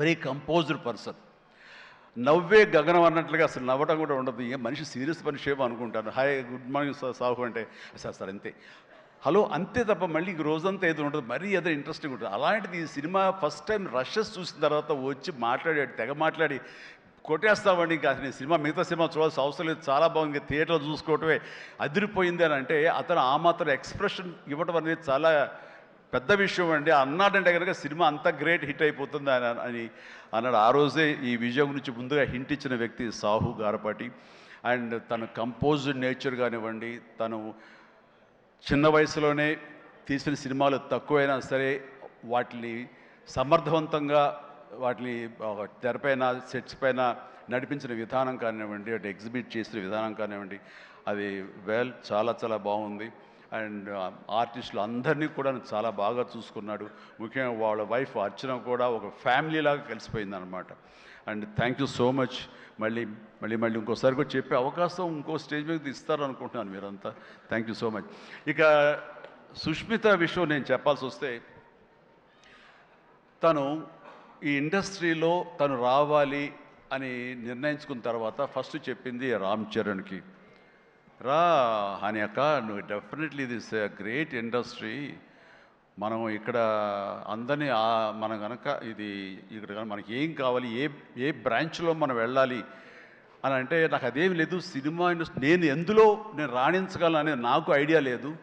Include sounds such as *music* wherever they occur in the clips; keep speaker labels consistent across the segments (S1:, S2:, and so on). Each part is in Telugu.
S1: Very composed person. నవ్వే గగనం అన్నట్లుగా అసలు నవ్వటం కూడా ఉండదు. ఏ మనిషి సీరియస్ మనిషి ఏమో అనుకుంటాను hi good morning sir Sahu అంటే సార్ సార్ అంతే. హలో అంతే తప్ప మళ్ళీ రోజంతా ఏదో ఉండదు. మరీ ఏదో ఇంట్రెస్టింగ్ ఉంటుంది. అలాంటిది ఈ సినిమా ఫస్ట్ టైం రషెస్ చూసిన తర్వాత వచ్చి మాట్లాడాడు తెగ మాట్లాడి కొట్టేస్తామండి ఇంకా. అసలు సినిమా మిగతా సినిమా చూడాల్సిన అవసరం లేదు. చాలా బాగుంది. థియేటర్లో చూసుకోవటమే అదిరిపోయింది అని అంటే అతను ఆ మాత్రం ఎక్స్ప్రెషన్ ఇవ్వటం అనేది చాలా పెద్ద విషయం అండి అన్నాడంటే కనుక సినిమా అంత గ్రేట్ హిట్ అయిపోతుంది అని అని అన్నాడు. ఆ రోజే ఈ విజయం గురించి ముందుగా హింట్ ఇచ్చిన వ్యక్తి సాహు గారపాటి. అండ్ తన కంపోజ్డ్ నేచర్ కానివ్వండి తను చిన్న వయసులోనే తీసిన సినిమాలు తక్కువైనా సరే వాటిని సమర్థవంతంగా వాటిని తెరపైన సెట్స్ పైన నడిపించిన విధానం కానివ్వండి అటు ఎగ్జిబిట్ చేసిన విధానం కానివ్వండి అది వెల్ చాలా చాలా బాగుంది. అండ్ ఆర్టిస్టులు అందరినీ కూడా చాలా బాగా చూసుకున్నాడు. ముఖ్యంగా వాళ్ళ వైఫ్ అర్చన కూడా ఒక ఫ్యామిలీ లాగా కలిసిపోయింది అనమాట and thank you so much. మళ్ళీ మళ్ళీ మళ్ళీ ఇంకోసారి కూడా చెప్పే అవకాశం ఇంకో స్టేజ్ మీద ఇస్తారు అనుకుంటున్నాను మీరంతా. Thank you so much. ఇక సుష్మిత విషయం నేను చెప్పాల్సి వస్తే తను ఈ ఇండస్ట్రీలో తను రావాలి అని నిర్ణయించుకున్న తర్వాత ఫస్ట్ చెప్పింది రామ్ చరణ్కి. రా అని అక్క నువ్వు డెఫినెట్లీ దిస్ గ్రేట్ ఇండస్ట్రీ మనం ఇక్కడ అందరినీ మనం కనుక ఇది ఇక్కడ కనుక మనకి ఏం కావాలి ఏ ఏ బ్రాంచ్లో మనం వెళ్ళాలి అని అంటే నాకు అదేమి లేదు సినిమా ఇండస్ట్రీ నేను ఎందులో నేను రాణించగలను అనేది నాకు ఐడియా లేదు.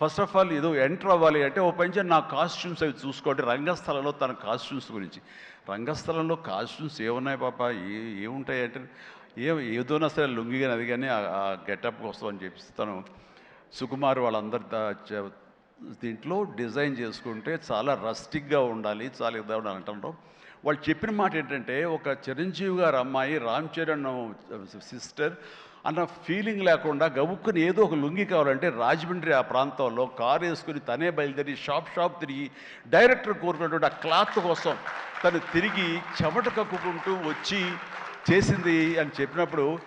S1: ఫస్ట్ ఆఫ్ ఆల్ ఏదో ఎంటర్ అవ్వాలి అంటే ఓ పని నా కాస్ట్యూమ్స్ అవి చూసుకోండి. రంగస్థలంలో తన కాస్ట్యూమ్స్ గురించి. రంగస్థలంలో కాస్ట్యూమ్స్ ఏమున్నాయి పాప? ఏ ఏముంటాయి అంటే ఏ ఏదోనా సరే లుంగిగాని అది కానీ ఆ గెటప్ కోసం అని సుకుమార్ వాళ్ళందరి దీంట్లో డిజైన్ చేసుకుంటే చాలా రస్టిక్గా ఉండాలి చాలా ఇదా ఉండాలి అంటారు. వాళ్ళు చెప్పిన మాట ఏంటంటే ఒక చిరంజీవి గారు అమ్మాయి రామ్ చరణ్ సిస్టర్ అన్న ఫీలింగ్ లేకుండా గబుక్కుని ఏదో ఒక లుంగి కావాలంటే రాజమండ్రి ఆ ప్రాంతంలో కారు వేసుకుని తనే బయలుదేరి షాప్ షాప్ తిరిగి డైరెక్టర్ కోరుకున్నటువంటి ఆ క్లాత్ కోసం తను తిరిగి చెమట కక్కుకుంటూ వచ్చి చేసింది అని చెప్పినప్పుడు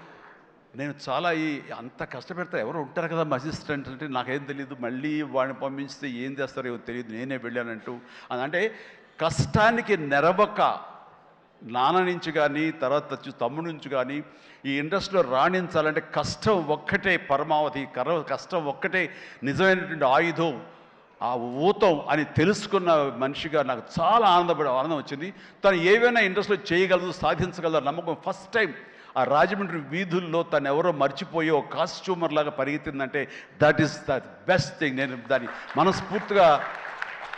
S1: నేను చాలా ఈ అంత కష్టపెడతా ఎవరు ఉంటారు కదా మా అసిస్టెంట్ అంటే నాకేం తెలియదు మళ్ళీ వాడిని పంపిస్తే ఏం చేస్తారో ఏమో తెలియదు నేనే వెళ్ళానంటూ. అని అంటే కష్టానికి నెరవక నాన్న నుంచి కానీ తర్వాత వచ్చి తమ్ముడు నుంచి కానీ ఈ ఇండస్ట్రీలో రాణించాలంటే కష్టం ఒక్కటే పరమావధి కర కష్టం ఒక్కటే నిజమైనటువంటి ఆయుధం. ఆ ఊతం అని తెలుసుకున్న మనిషిగా నాకు చాలా ఆనందపడే ఆనందం వచ్చింది. తను ఏవైనా ఇండస్ట్రీలో చేయగలదు సాధించగలదు నమ్మకం. ఫస్ట్ టైం ఆ రాజమండ్రి వీధుల్లో తను ఎవరో మర్చిపోయి ఒక కాస్ట్యూమర్ లాగా పరిగెత్తిందంటే that is the best thing నేను దాన్ని మనస్ఫూర్తిగా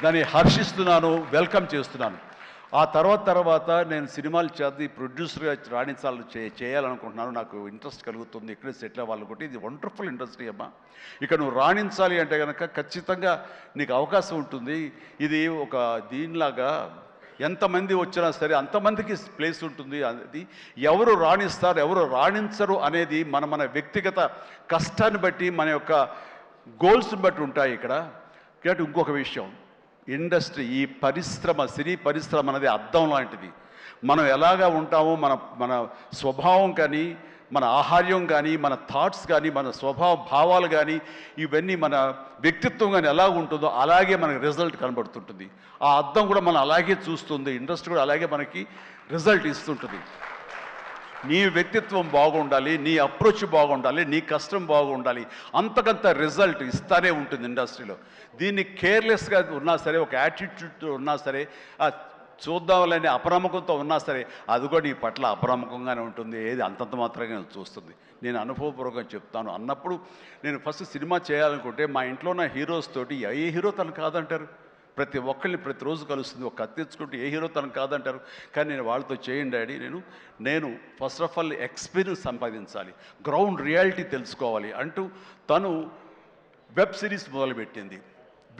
S1: దాన్ని హర్షిస్తున్నాను వెల్కమ్ చేస్తున్నాను. ఆ తర్వాత తర్వాత నేను సినిమాలు చేసి ప్రొడ్యూసర్గా రాణించాలని చే చేయాలనుకుంటున్నాను. నాకు ఇంట్రెస్ట్ కలుగుతుంది. ఇక్కడే సెటిల్ అవ్వాలనుకుంటే ఇది వండర్ఫుల్ ఇండస్ట్రీ అమ్మా. ఇక నువ్వు రాణించాలి అంటే కనుక ఖచ్చితంగా నీకు అవకాశం ఉంటుంది. ఇది ఒక దీనిలాగా ఎంతమంది వచ్చినా సరే అంతమందికి ప్లేస్ ఉంటుంది. అది ఎవరు రాణిస్తారు ఎవరు రాణించరు అనేది మన మన వ్యక్తిగత కష్టాన్ని బట్టి మన యొక్క గోల్స్ని బట్టి ఉంటాయి ఇక్కడ. ఇంకొక విషయం. ఇండస్ట్రీ ఈ పరిశ్రమ సినీ పరిశ్రమ అనేది అర్థం లాంటిది. మనం ఎలాగా ఉంటామో మన మన స్వభావం కానీ మన ఆహార్యం కానీ మన థాట్స్ కానీ మన స్వభావ భావాలు కానీ ఇవన్నీ మన వ్యక్తిత్వం కానీ ఎలా ఉంటుందో అలాగే మనకి రిజల్ట్ కనబడుతుంటుంది. ఆ అర్థం కూడా మనం అలాగే చూస్తుంది ఇండస్ట్రీ కూడా అలాగే మనకి రిజల్ట్ ఇస్తుంటుంది. నీ వ్యక్తిత్వం బాగుండాలి నీ అప్రోచ్ బాగుండాలి నీ కష్టం బాగుండాలి. అంతకంత రిజల్ట్ ఇస్తానే ఉంటుంది ఇండస్ట్రీలో. దీన్ని కేర్లెస్గా ఉన్నా సరే ఒక యాటిట్యూడ్ ఉన్నా సరే ఆ అప్రమకంతో ఉన్నా సరే అది కూడా నీ పట్ల అప్రమకంగానే ఉంటుంది. ఏది అంతంత మాత్రంగా చూస్తుంది. నేను అనుభవపూర్వకంగా చెప్తాను. అన్నప్పుడు నేను ఫస్ట్ సినిమా చేయాలనుకుంటే మా ఇంట్లో ఉన్న హీరోస్ తోటి ఏ హీరో తను కాదంటారు? ప్రతి ఒక్కరిని ప్రతిరోజు కలుస్తుంది. ఒక కత్తి తెచ్చుకుంటే ఏ హీరో తను కాదంటారు. కానీ నేను వాళ్ళతో చేయండి డాడీ నేను నేను ఫస్ట్ ఆఫ్ ఆల్ ఎక్స్పీరియన్స్ సంపాదించాలి. గ్రౌండ్ రియాలిటీ తెలుసుకోవాలి అంటూ తను వెబ్ సిరీస్ మొదలుపెట్టింది.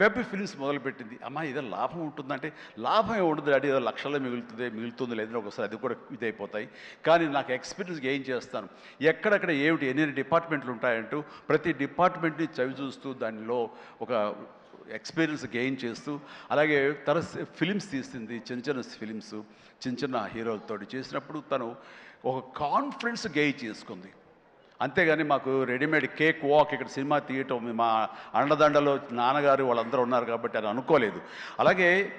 S1: వెబ్ ఫిలిమ్స్ మొదలుపెట్టింది. అమ్మా ఏదో లాభం ఉంటుందంటే లాభం ఉండదు డాడీ ఏదో లక్షల్లో మిగులుతుంది మిగులుతుంది లేదని ఒకసారి అది కూడా ఇదైపోతాయి. కానీ నాకు ఎక్స్పీరియన్స్ ఏం చేస్తాను? ఎక్కడెక్కడ ఏమిటి ఎన్ని డిపార్ట్మెంట్లు ఉంటాయంటూ ప్రతి డిపార్ట్మెంట్ని చవి చూస్తూ దానిలో ఒక ఎక్స్పీరియన్స్ గెయిన్ చేస్తూ అలాగే తన ఫిలిమ్స్ తీసింది చిన్న చిన్న ఫిలిమ్స్ చిన్న చిన్న హీరోలతో చేసినప్పుడు తను ఒక కాన్ఫిడెన్స్ గెయిన్ చేసుకుంది. అంతేగాని మాకు రెడీమేడ్ కేక్ వాక్ ఇక్కడ సినిమా తీయటం మా అండదండలో నాన్నగారు వాళ్ళందరూ ఉన్నారు కాబట్టి అని అనుకోలేదు. అలాగే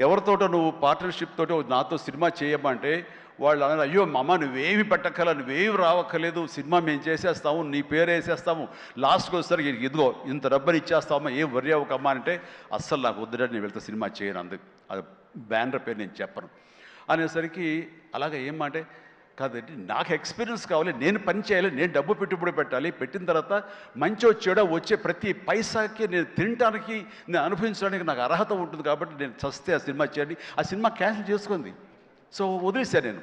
S1: ఎవరితోటో నువ్వు పార్ట్నర్షిప్ తోటి నాతో సినిమా చేయమంటే వాళ్ళు అన్నారు అయ్యో అమ్మ నువ్వేమి పెట్టక్కల నువ్వేమి రావక్కర్లేదు సినిమా మేము చేసేస్తాము నీ పేరు వేసేస్తాము లాస్ట్కి వచ్చేసరికి ఇదిగో ఇంత రబ్బర్ ఇచ్చేస్తామా ఏం వరి అవ్వకమ్మా అంటే అస్సలు నాకు వద్దురా నేను వెళ్తే సినిమా చేయను అందుకు అది బ్యానర్ పేరు నేను చెప్పను. అనేసరికి అలాగే ఏమంటే కాదండి నాకు ఎక్స్పీరియన్స్ కావాలి నేను పని చేయాలి నేను డబ్బు పెట్టుబడి పెట్టాలి పెట్టిన తర్వాత మంచి వచ్చాడో వచ్చే ప్రతి పైసాకి నేను తినడానికి నేను అనుభవించడానికి నాకు అర్హత ఉంటుంది కాబట్టి నేను చస్తే ఆ సినిమా చేయండి. ఆ సినిమా క్యాన్సిల్ చేసుకుంది. సో వదిలేశాను నేను.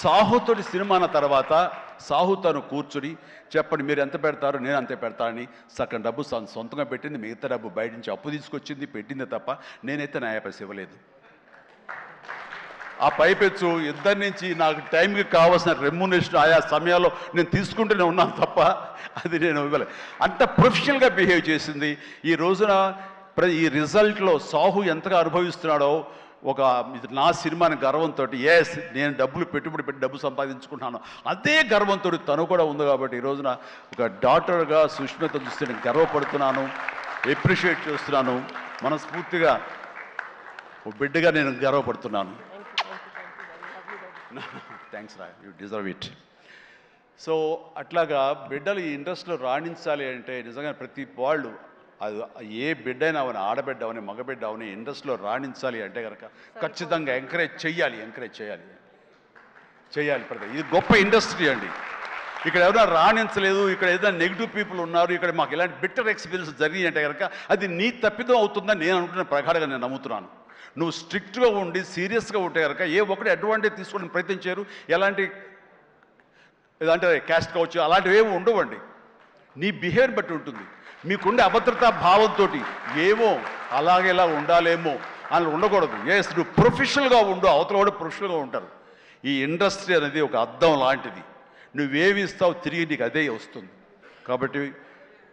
S1: సాహుతోటి సినిమాన తర్వాత సాహు తను కూర్చుని చెప్పండి మీరు ఎంత పెడతారు నేను అంతే పెడతానని సగం డబ్బు తను సొంతంగా పెట్టింది మిగతా డబ్బు బయట నుంచి అప్పు తీసుకొచ్చింది పెట్టింది తప్ప నేనైతే నా పైసలు ఇవ్వలేదు. ఆ పైపెచ్చు ఇద్దరి నుంచి నాకు టైంకి కావాల్సిన రెమ్యునేషన్ ఆయా సమయాల్లో నేను తీసుకుంటూనే ఉన్నాను తప్ప అది నేను ఇవ్వలేదు అంత ప్రొఫెషనల్గా బిహేవ్ చేసింది. ఈ రోజున ప్ర ఈ రిజల్ట్లో సాహు ఎంతగా అనుభవిస్తున్నాడో ఒక నా సినిమాని గర్వంతో ఎస్ నేను డబ్బులు పెట్టుబడి పెట్టి డబ్బు సంపాదించుకుంటున్నాను. అదే గర్వంతో తను కూడా ఉంది కాబట్టి ఈ రోజున ఒక డాక్టర్గా సుష్మిత చూస్తే నేను గర్వపడుతున్నాను ఎప్రిషియేట్ చేస్తున్నాను మనస్ఫూర్తిగా ఓ బిడ్డగా నేను గర్వపడుతున్నాను. థ్యాంక్స్ రా యూ డిజర్వ్ ఇట్ సో అట్లాగా బిడ్డలు ఈ ఇండస్ట్రీలో రాణించాలి అంటే నిజంగా ప్రతి వాళ్ళు అది ఏ బిడ్డైనా అవని ఆడబిడ్డ అవని మగబిడ్డ అవని ఇండస్ట్రీలో రాణించాలి అంటే కనుక ఖచ్చితంగా ఎంకరేజ్ చెయ్యాలి ఎంకరేజ్ చేయాలి చేయాలి ప్రతి ఇది గొప్ప ఇండస్ట్రీ అండి. ఇక్కడ ఎవరైనా రాణించలేదు ఇక్కడ ఏదైనా నెగిటివ్ పీపుల్ ఉన్నారు ఇక్కడ మాకు ఇలాంటి బిట్టర్ ఎక్స్పీరియన్స్ జరిగి అంటే కనుక అది నీ తప్పిదం అవుతుందని నేను అనుకున్న ప్రకారంగా నేను నమ్ముతున్నాను. నువ్వు స్ట్రిక్ట్గా ఉండి సీరియస్గా ఉంటే కనుక ఏ ఒక్కటి అడ్వాంటేజ్ తీసుకోవడానికి ప్రయత్నించారు ఎలాంటి ఏదంటే క్యాస్ట్ కావచ్చు అలాంటివి ఏమి ఉండవండి. నీ బిహేవియర్ బట్టి ఉంటుంది. మీకుండే అభద్రతా భావంతో ఏమో అలాగేలా ఉండాలేమో అని ఉండకూడదు. ఎస్ నువ్వు ప్రొఫెషనల్గా ఉండు అవతల కూడా ప్రొఫెషనల్గా ఉంటారు ఈ ఇండస్ట్రీ అనేది ఒక అద్దం లాంటిది. నువ్వేమి ఇస్తావు తిరిగి నీకు అదే వస్తుంది. కాబట్టి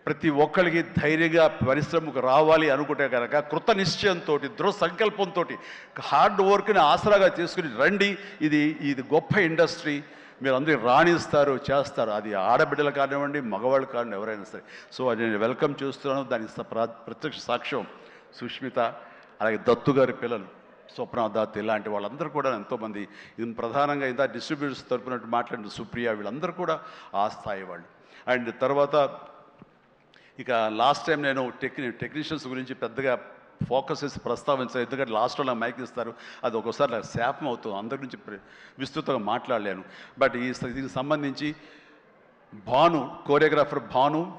S1: ప్రతి ఒక్కరికి ధైర్యంగా పరిశ్రమకు రావాలి అనుకుంటే కనుక కృత నిశ్చయంతో దృఢ సంకల్పంతో హార్డ్ వర్క్ని ఆసరాగా తీసుకుని రండి. ఇది ఇది గొప్ప ఇండస్ట్రీ మీరు అందరూ రాణిస్తారు చేస్తారు. అది ఆడబిడ్డలు కానివ్వండి మగవాళ్ళు కానివ్వండి ఎవరైనా సరే. సో అది నేను వెల్కమ్ చేస్తున్నాను. దానికి ప్రత్యక్ష సాక్ష్యం సుష్మిత అలాగే దత్తు గారి పిల్లలు స్వప్న దత్ ఇలాంటి వాళ్ళందరూ కూడా ఎంతోమంది ఇది ప్రధానంగా ఇంత డిస్ట్రిబ్యూటర్స్ తరపున మాట్లాడిన సుప్రియ వీళ్ళందరూ కూడా ఆ స్థాయి వాళ్ళు. అండ్ తర్వాత ఇక లాస్ట్ టైం నేను టెక్ని టెక్నీషియన్స్ గురించి పెద్దగా ఫోకస్ చేసి ప్రస్తావించాను ఎందుకంటే లాస్ట్లో నాకు మైక్ ఇస్తారు. అది ఒక్కోసారి నాకు శాపం అవుతుంది. అందరి నుంచి ప్ర- విస్తృతంగా మాట్లాడలేను. బట్ ఈ దీనికి సంబంధించి భాను కోరియోగ్రాఫర్ భాను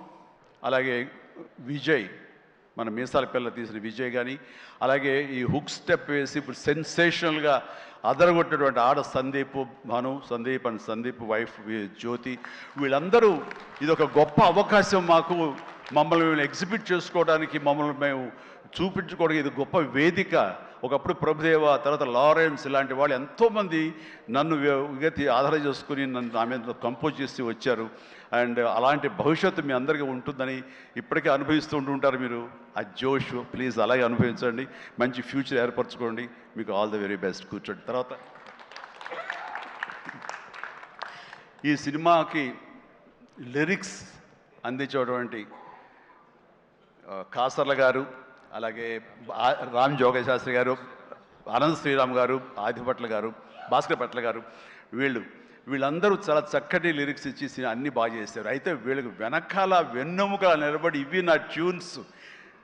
S1: అలాగే విజయ్ మన మీసాల పిల్ల తీసిన విజయ్ కానీ అలాగే ఈ హుక్ స్టెప్ వేసి ఇప్పుడు సెన్సేషనల్గా అదరగొట్టినటువంటి ఆడ సందీప్ భాను సందీప్ అండ్ సందీప్ వైఫ్ జ్యోతి వీళ్ళందరూ ఇది ఒక గొప్ప అవకాశం మాకు మమ్మల్ని మేము ఎగ్జిబిట్ చేసుకోవడానికి మమ్మల్ని మేము చూపించుకోవడానికి ఇది గొప్ప వేదిక. ఒకప్పుడు ప్రభుదేవ తర్వాత లారెన్స్ ఇలాంటి వాళ్ళు ఎంతోమంది నన్ను వ్య- విగతి ఆధారం చేసుకుని నన్ను నా మీద కంపోజ్ చేసి వచ్చారు. అండ్ అలాంటి భవిష్యత్తు మీ అందరికీ ఉంటుందని ఇప్పటికే అనుభవిస్తూ ఉంటుంటారు మీరు. ఆ జోష్ ప్లీజ్ అలాగే అనుభవించండి. మంచి ఫ్యూచర్ ఏర్పరచుకోండి. మీకు ఆల్ ద వెరీ బెస్ట్. కూర్చోండి. తర్వాత ఈ సినిమాకి లిరిక్స్ అందించేటువంటి కాసర్ల గారు అలాగే రామ్ జోగ శాస్త్రి గారు ఆనంద్ శ్రీరామ్ గారు ఆదిపట్ల గారు భాస్కర్ పట్ల గారు వీళ్ళు వీళ్ళందరూ చాలా చక్కటి లిరిక్స్ ఇచ్చి అన్నీ అన్ని బాగా చేశారు. అయితే వీళ్ళకి వెనకాల వెన్నెముక నిలబడి ఇవి నా ట్యూన్స్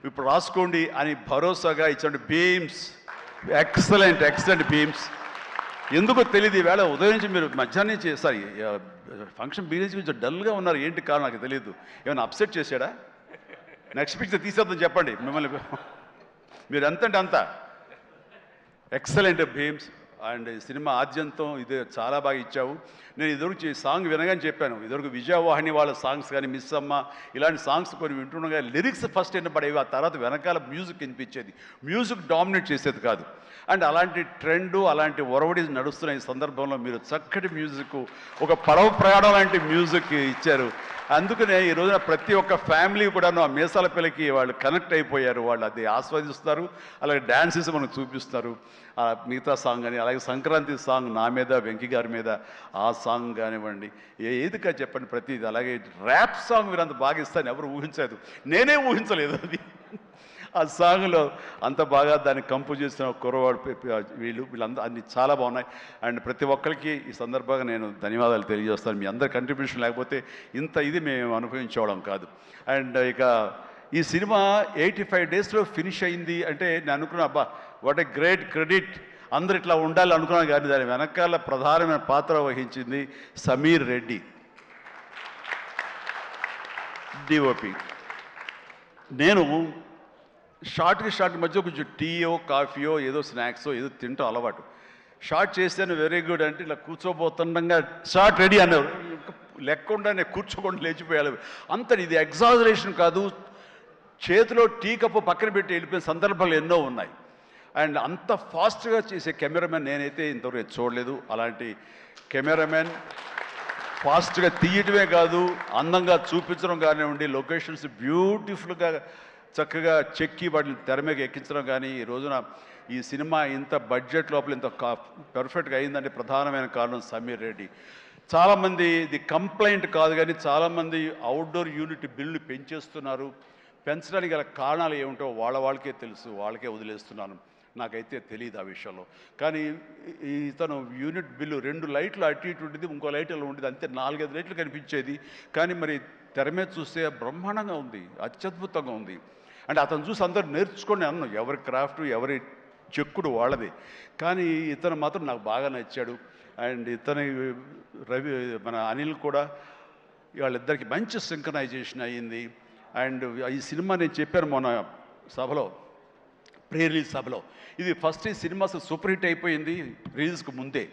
S1: ఇప్పుడు రాసుకోండి అని భరోసాగా ఇచ్చండి బీమ్స్ ఎక్సలెంట్ ఎక్సలెంట్ బీమ్స్ ఎందుకో తెలియదు ఈవేళ ఉదయం నుంచి మీరు మధ్యాహ్నం చేస్తారు ఫంక్షన్ బీరేజ్ కొంచెం డల్గా ఉన్నారు. ఏంటి కారణం నాకు తెలియదు ఏమైనా అప్సెట్ చేశాడా? నెక్స్ట్ పిక్చర్ తీసేద్దాం చెప్పండి. మిమ్మల్ని మీరు ఎంత అంటే అంత. ఎక్సలెంట్ భీమ్స్ అండ్ సినిమా ఆద్యంతం ఇది చాలా బాగా ఇచ్చావు. నేను ఇదివరకు సాంగ్ వినగానే చెప్పాను. ఇదివరకు విజయవాహిని వాళ్ళ సాంగ్స్ కానీ మిస్ అమ్మ ఇలాంటి సాంగ్స్ కొన్ని వింటుండగా లిరిక్స్ ఫస్ట్ వినపడేవి ఆ తర్వాత వెనకాల మ్యూజిక్ వినిపించేది. మ్యూజిక్ డామినేట్ చేసేది కాదు. అండ్ అలాంటి ట్రెండ్ అలాంటి ఒరవడి నడుస్తున్న ఈ సందర్భంలో మీరు చక్కటి మ్యూజిక్ ఒక పడవ ప్రయాణం లాంటి మ్యూజిక్ ఇచ్చారు. అందుకనే ఈ రోజున ప్రతి ఒక్క ఫ్యామిలీ కూడాను ఆ మీసాల పిల్లకి వాళ్ళు కనెక్ట్ అయిపోయారు. వాళ్ళు అది ఆస్వాదిస్తారు. అలాగే డ్యాన్సెస్ మనకు చూపిస్తారు. ఆ మిగతా సాంగ్ కానీ అలాగే సంక్రాంతి సాంగ్ నా మీద వెంకీ గారి మీద ఆ సాంగ్ కానివ్వండి ఏదిగా చెప్పండి ప్రతిది. అలాగే ర్యాప్ సాంగ్ మీరు అంత బాగా ఇస్తాను ఎవరు ఊహించలేదు. నేనే ఊహించలేదు అది. ఆ సాంగ్లో అంత బాగా దాన్ని కంపోజ్ చేసిన కుర్రవాడు వీళ్ళు వీళ్ళందరూ అన్ని చాలా బాగున్నాయి. అండ్ ప్రతి ఒక్కరికి ఈ సందర్భంగా నేను ధన్యవాదాలు తెలియజేస్తాను. మీ అందరి కంట్రిబ్యూషన్ లేకపోతే ఇంత ఇది మేము అనుభవించేవాళ్ళం కాదు. అండ్ ఇక ఈ సినిమా ఎయిటీ ఫైవ్ డేస్లో ఫినిష్ అయింది అంటే నేను అనుకున్నా అబ్బా వాట్ ఏ గ్రేట్ క్రెడిట్ అందరు ఇట్లా ఉండాలి అనుకున్నాను కానీ దాని వెనకాల ప్రధానమైన పాత్ర వహించింది సమీర్ రెడ్డి. డిఓపి నేను షార్ట్కి షార్ట్ మధ్య కొంచెం టీయో కాఫీయో ఏదో స్నాక్సో ఏదో తింటూ అలవాటు. షార్ట్ చేశాను వెరీ గుడ్ అంటే ఇలా కూర్చోబోతుండగా షార్ట్ రెడీ అన్నారు. లెక్కకుండా నేను కూర్చోకుండా లేచిపోయాలి. అంత ఇది ఎగ్జాజరేషన్ కాదు. చేతిలో టీ కప్పు పక్కన పెట్టి వెళ్ళిపోయిన సందర్భాలు ఎన్నో ఉన్నాయి. అండ్ అంత ఫాస్ట్గా చేసే కెమెరామెన్ నేనైతే ఇంతవరకు చూడలేదు. అలాంటి కెమెరామెన్ ఫాస్ట్గా తీయటమే కాదు అందంగా చూపించడం కానివ్వండి లొకేషన్స్ బ్యూటిఫుల్గా చక్కగా చెక్కి వాటిని తెర మీద ఎక్కించడం కానీ ఈ రోజున ఈ సినిమా ఇంత బడ్జెట్ లోపల ఇంత కా పర్ఫెక్ట్గా అయిందంటే ప్రధానమైన కారణం సమీర్ రెడ్డి. చాలామంది ఇది కంప్లైంట్ కాదు కానీ చాలామంది అవుట్డోర్ యూనిట్ బిల్లు పెంచేస్తున్నారు. పెంచడానికి గల కారణాలు ఏమిటో వాళ్ళ వాళ్ళకే తెలుసు వాళ్ళకే వదిలేస్తున్నాను. నాకైతే తెలియదు ఆ విషయంలో. కానీ ఈ ఇతను యూనిట్ బిల్లు రెండు లైట్లు అటు ఇటు ఉండేది ఇంకో లైట్ ఇలా ఉండేది అంతే నాలుగైదు లైట్లు కనిపించేది. కానీ మరి తెర మీద చూస్తే బ్రహ్మాండంగా ఉంది అత్యద్భుతంగా ఉంది. అంటే అతను చూసి అందరు నేర్చుకొని అన్నాను ఎవరి క్రాఫ్ట్ ఎవరి చెక్కుడు వాళ్ళది. కానీ ఇతను మాత్రం నాకు బాగా నచ్చాడు. అండ్ ఇతని రవి మన అనిల్ కూడా వాళ్ళిద్దరికి మంచి సింక్రనైజేషన్ అయ్యింది అండ్ ఈ సినిమా నేను చెప్పాను మొన్న సభలో ప్రీ రిలీజ్ సభలో. ఇది ఫస్ట్ ఈ సినిమా సూపర్ హిట్ అయిపోయింది రిలీజ్కి ముందే.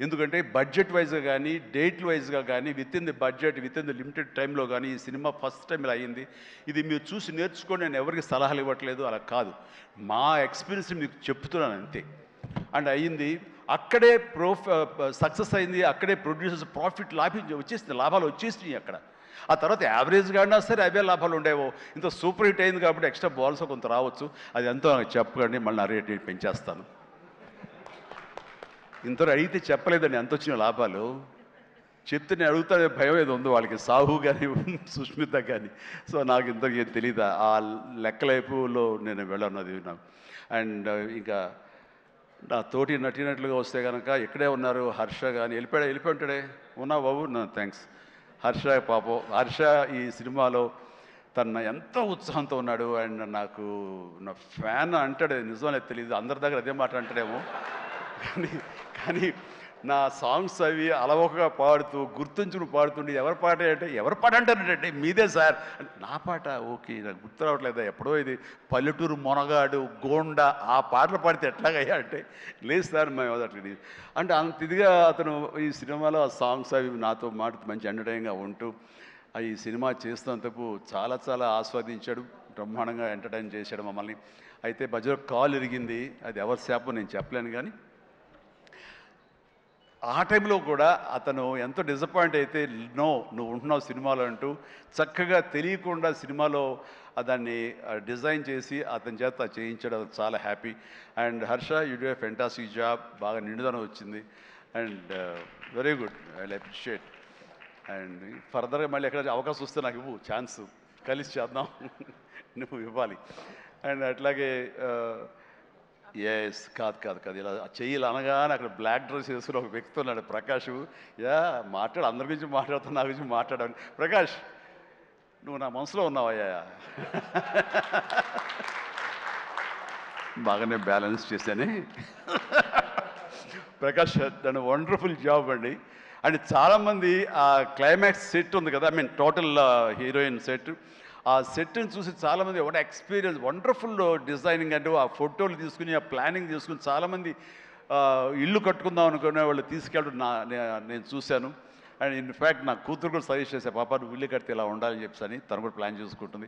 S1: ఎందుకంటే బడ్జెట్ వైజ్గా కానీ డేట్ వైజ్గా కానీ within the budget within the limited టైంలో కానీ ఈ సినిమా ఫస్ట్ టైం ఇలా అయింది. ఇది మీరు చూసి నేర్చుకొని నేను ఎవరికి సలహాలు ఇవ్వట్లేదు అలా కాదు. మా ఎక్స్పీరియన్స్ మీకు చెప్తున్నాను అంతే. అండ్ అయ్యింది అక్కడే ప్రోఫ్ సక్సెస్ అయింది అక్కడే ప్రొడ్యూసర్స్ ప్రాఫిట్ లాభి వచ్చేసింది లాభాలు వచ్చేసినాయి అక్కడ. ఆ తర్వాత యావరేజ్గా అయినా సరే అవే లాభాలు ఉండేవో. ఇంత సూపర్ హిట్ అయింది కాబట్టి ఎక్స్ట్రా బాల్స్ కొంత రావచ్చు. అది ఎంతో నాకు చెప్పకండి మళ్ళీ నా రేట్ పెంచేస్తాను. ఇంత అడిగితే చెప్పలేదండి ఎంత వచ్చిన లాభాలు. చెప్తే నేను అడుగుతానే భయం ఏదో ఉందో వాళ్ళకి. సాహు కానీ సుష్మిత కానీ సో నాకు ఇంతకు ఏం తెలియదు ఆ లెక్కలైపులో నేను వెళ్ళన్నది నాకు. అండ్ ఇంకా నా తోటి నటినట్లుగా వస్తే కనుక ఇక్కడే ఉన్నారు హర్ష కానీ వెళ్ళిపోయాడు? వెళ్ళిపోయి ఉంటాడే. ఉన్నా బాబు? నా థ్యాంక్స్. హర్ష పాపం. హర్ష ఈ సినిమాలో తన ఎంతో ఉత్సాహంతో ఉన్నాడు అండ్ నాకు నా ఫ్యాన్ అంటాడు. నిజమనే తెలియదు అందరి దగ్గర అదే మాట అంటాడేమో. కానీ కానీ నా సాంగ్స్ అవి అలవకగా పాడుతూ గుర్తుంచుకుని పాడుతుండే ఎవరి పాట అంటే ఎవరి పాట అంటారంటే మీదే సార్. నా పాట ఓకే నాకు గుర్తు రావట్లేదా? ఎప్పుడో ఇది పల్లెటూరు మొనగాడు గోండా ఆ పాటలు పాడితే ఎట్లాగయ్యా అంటే లేదు సార్ మేము అట్లా అంటే అంత ఇదిగా అతను ఈ సినిమాలో ఆ సాంగ్స్ అవి నాతో మాట మంచి ఎంటర్టైన్గా ఉంటూ ఆ ఈ సినిమా చేస్తున్నందుకు చాలా చాలా ఆస్వాదించాడు బ్రహ్మాండంగా ఎంటర్టైన్ చేశాడు మమ్మల్ని. అయితే మధ్యలో కాల్ ఇరిగింది అది ఎవరి శాపం నేను చెప్పలేను కానీ ఆ టైంలో కూడా అతను ఎంతో డిసప్పాయింట్ అయితే నో నువ్వు ఉంటున్నావు సినిమాలో అంటూ చక్కగా తెలియకుండా సినిమాలో దాన్ని డిజైన్ చేసి అతని చేత చేయించడం చాలా happy and Harsha you do fantastic job బాగా నిండుదనం వచ్చింది. And very good I appreciate and ఫర్దర్గా మళ్ళీ ఎక్కడ అవకాశం వస్తే నాకు ఇవ్వు ఛాన్స్ కలిసి చేద్దాం. *laughs* నువ్వు ఇవ్వాలి. అండ్ అట్లాగే uh, ఎస్ కాదు కాదు కాదు. ఇలా చెయ్యాలి అనగానే అక్కడ బ్లాక్ డ్రెస్ వేసుకుని ఒక వ్యక్తి ఉన్నాడు ప్రకాష్. యా మాట్లాడు అందరి గురించి మాట్లాడుతున్నా నా గురించి మాట్లాడాను ప్రకాష్ నువ్వు నా మనసులో ఉన్నావయ్యా బాగానే బ్యాలెన్స్ చేశాను. ప్రకాష్ దాని వండర్ఫుల్ జాబ్ అండి. అండ్ చాలామంది ఆ క్లైమాక్స్ సెట్ ఉంది కదా I mean total heroine set ఆ సెట్ని చూసి చాలామంది ఒక ఎక్స్పీరియన్స్ వండర్ఫుల్ డిజైనింగ్ అంటే ఆ ఫోటోలు తీసుకుని ఆ ప్లానింగ్ తీసుకుని చాలామంది ఇల్లు కట్టుకుందాం అనుకునే వాళ్ళు తీసుకెళ్ళడం నా నేను చూశాను. అండ్ ఇన్ఫ్యాక్ట్ నా కూతురు కూడా సజెస్ట్ చేసే పాప నువ్వు ఇల్లు కడితే ఇలా ఉండాలని చెప్పి అని. తను కూడా ప్లాన్ చేసుకుంటుంది.